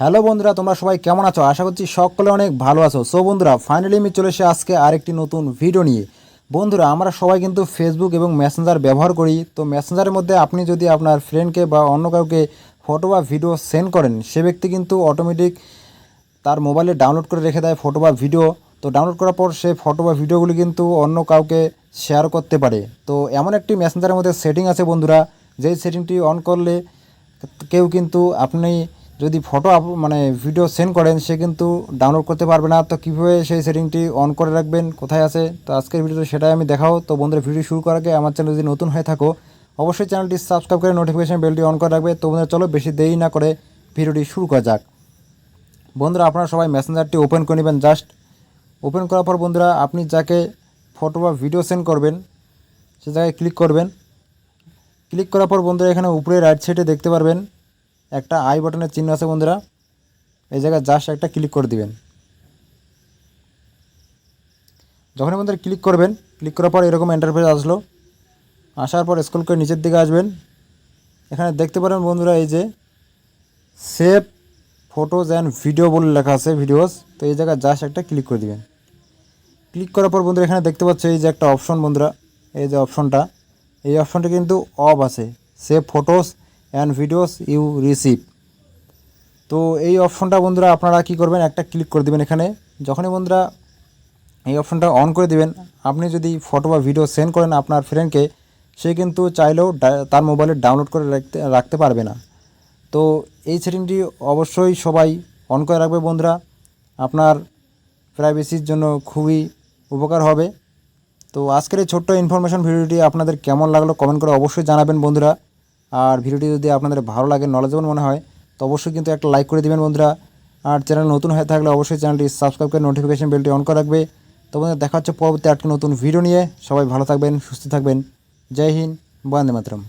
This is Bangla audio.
হ্যালো বন্ধুরা, তোমরা সবাই কেমন আছো? আশা করছি সকলে অনেক ভালো আছো। সো বন্ধুরা ফাইনালি আমি চলে এসে আজকে আরেকটি নতুন ভিডিও নিয়ে। বন্ধুরা, আমরা সবাই কিন্তু ফেসবুক এবং মেসেঞ্জার ব্যবহার করি। তো মেসেঞ্জারের মধ্যে আপনি যদি আপনার ফ্রেন্ডকে বা অন্য কাউকে ফটো বা ভিডিও সেন্ড করেন, সে ব্যক্তি কিন্তু অটোমেটিক তার মোবাইলে ডাউনলোড করে রেখে দেয় ফটো বা ভিডিও তো ডাউনলোড করার পর সে ফটো বা ভিডিওগুলি কিন্তু অন্য কাউকে শেয়ার করতে পারে। তো এমন একটি মেসেঞ্জারের মধ্যে সেটিং আছে বন্ধুরা। যেই সেটিংটি অন করলে কেউ কিন্তু আপনি যদি ফটো মানে ভিডিও সেন্ড করেন, সে কিন্তু ডাউনলোড করতে পারবে না। তো কীভাবে সেই সেটিংটি অন করে রাখবেন? কোথায় আছে? তো আজকের ভিডিওতে সেটাই আমি দেখাও তো বন্ধুরা ভিডিও শুরু করার আগে আমার চ্যানেল যদি নতুন হয়ে থাকো, অবশ্যই চ্যানেলটি সাবস্ক্রাইব করে নোটিফিকেশন বেলটি অন করে রাখবে। তো বন্ধুরা, চলো বেশি দেরি না করে ভিডিওটি শুরু করা যাক। বন্ধুরা, আপনারা সবাই মেসেঞ্জারটি ওপেন করে নেবেন জাস্ট ওপেন করার পর বন্ধুরা, আপনি যাকে ফটো বা ভিডিও সেন্ড করবেন, সে জায়গায় ক্লিক করবেন। ক্লিক করার পর বন্ধুরা, এখানে উপরে রাইট সাইডে দেখতে পারবেন। একটা আই বাটনের চিহ্ন আছে বন্ধুরা। এই জায়গায় জাস্ট একটা ক্লিক করে দিবেন। যখনই বন্ধুরা ক্লিক করবেন ক্লিক করার পর এরকম ইন্টারফেস আসলো। আসার পর স্ক্রল করে নিচের দিকে আসবেন। এখানে দেখতে পারেন বন্ধুরা এই যে সেভ ফটোজ অ্যান্ড ভিডিও বলে লেখা আছে ভিডিওস তো এই জায়গায় জাস্ট একটা ক্লিক করে দিবেন। ক্লিক করার পর বন্ধুরা এখানে দেখতে পাচ্ছ এই যে একটা অপশন বন্ধুরা। এই যে অপশনটা এই অপশনটা কিন্তু অফ আছে। Save photos and videos you receive তো এই অপশনটা বন্ধুরা আপনারা কি করবেন? একটা ক্লিক করে দিবেন এখানে। যখনই বন্ধুরা এই অপশনটা অন করে দিবেন, আপনি যদি ফটো বা ভিডিও সেন্ড করেন আপনার ফ্রেন্ডকে সে কিন্তু চাইলেও তার মোবাইলে ডাউনলোড করে রাখতে রাখতে পারবে না। তো এই সেটিংটি অবশ্যই সবাই অন করে রাখবে বন্ধুরা। আপনার প্রাইভেসির জন্য খুবই উপকার হবে। তো আজকের এই ছোট্ট ইনফরমেশন ভিডিওটি আপনাদের কেমন লাগল কমেন্ট করে অবশ্যই জানাবেন বন্ধুরা। আর ভিডিওটি যদি আপনাদের ভালো লাগে নলেজেবল মনে হয়, তো অবশ্যই কিন্তু একটা লাইক করে দেবেন বন্ধুরা। আর চ্যানেল নতুন হয়ে থাকলে অবশ্যই চ্যানেলটি সাবস্ক্রাইব করে নোটিফিকেশান বেলটি অন করে রাখবে। তো বন্ধুরা, দেখা হচ্ছে পরবর্তী একটা নতুন ভিডিও নিয়ে। সবাই ভালো থাকবেন, সুস্থ থাকবেন। জয় হিন্দ, বন্দে মাতরম।